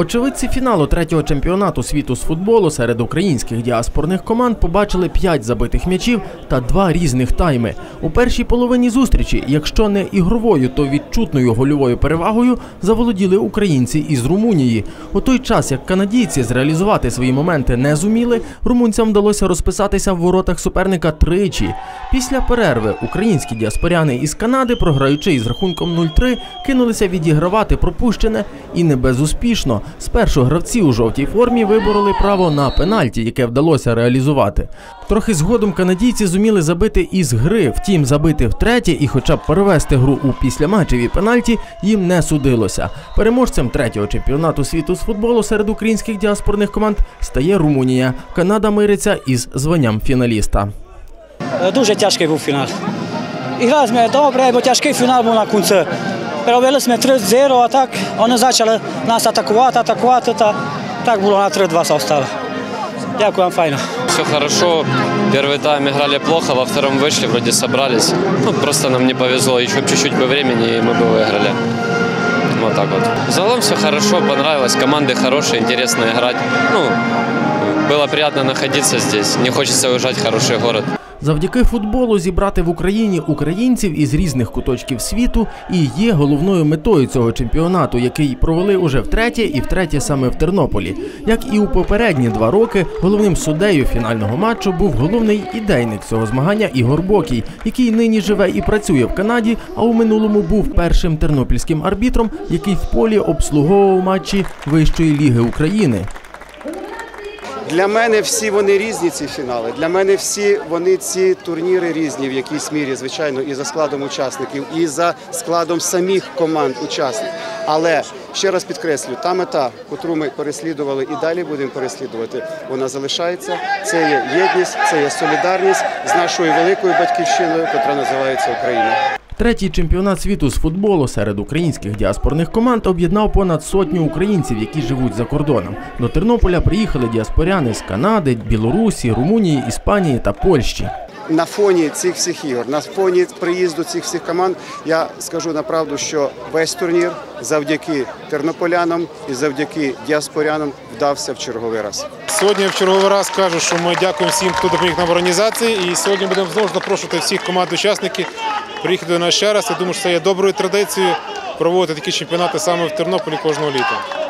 Очевидці фіналу третього чемпіонату світу з футболу серед українських діаспорних команд побачили п'ять забитих м'ячів та два різних тайми. У першій половині зустрічі, якщо не ігровою, то відчутною гольовою перевагою заволоділи українці із Румунії. У той час, як канадійці зреалізувати свої моменти не зуміли, румунцям вдалося розписатися в воротах суперника тричі. Після перерви українські діаспоряни із Канади, програючи із рахунком 0-3, кинулися відігравати пропущене і не безуспішно. Спершу гравці у жовтій формі вибороли право на пенальті, яке вдалося реалізувати. Трохи згодом канадійці зуміли забити із гри, втім, забити втретє і хоча б перевести гру у післяматчеві пенальті їм не судилося. Переможцем третього чемпіонату світу з футболу серед українських діаспорних команд стає Румунія. Канада мириться із званням фіналіста. Дуже тяжкий був фінал. Іграли ми добре, бо тяжкий фінал був на кінці. Провели ми 3-0, а так вони почали нас атакувати, атакувати, та так було на 3-2 стало. Дякую вам, файно. Все хорошо. Первый тайм играли плохо, во втором вышли, вроде собрались. Ну, просто нам не повезло. Еще чуть-чуть бы времени, и мы бы выиграли. Вот так вот. В целом все хорошо, понравилось. Команды хорошие, интересно играть. Ну, было приятно находиться здесь. Не хочется уезжать в хороший город. Завдяки футболу зібрати в Україні українців із різних куточків світу і є головною метою цього чемпіонату, який провели уже втретє і втретє саме в Тернополі. Як і у попередні два роки, головним суддею фінального матчу був головний ідейник цього змагання Ігор Бокій, який нині живе і працює в Канаді, а у минулому був першим тернопільським арбітром, який в полі обслуговував матчі Вищої ліги України. Для мене всі вони різні, ці фінали. Для мене всі вони ці турніри різні в якійсь мірі, звичайно, і за складом учасників, і за складом самих команд учасників. Але ще раз підкреслю, та мета, котру ми переслідували і далі будемо переслідувати, вона залишається. Це є єдність, це є солідарність з нашою великою батьківщиною, яка називається Україна. Третій чемпіонат світу з футболу серед українських діаспорних команд об'єднав понад сотню українців, які живуть за кордоном. До Тернополя приїхали діаспоряни з Канади, Білорусі, Румунії, Іспанії та Польщі. На фоні цих всіх ігор, на фоні приїзду цих всіх команд, я скажу направду, що весь турнір завдяки тернополянам і завдяки діаспорянам вдався в черговий раз. Сьогодні в черговий раз кажу, що ми дякуємо всім, хто допоміг нам в організації. І сьогодні будемо знову запрошувати всіх команд-учасників приїхати до нас ще раз. Я думаю, що це є доброю традицією проводити такі чемпіонати саме в Тернополі кожного літа.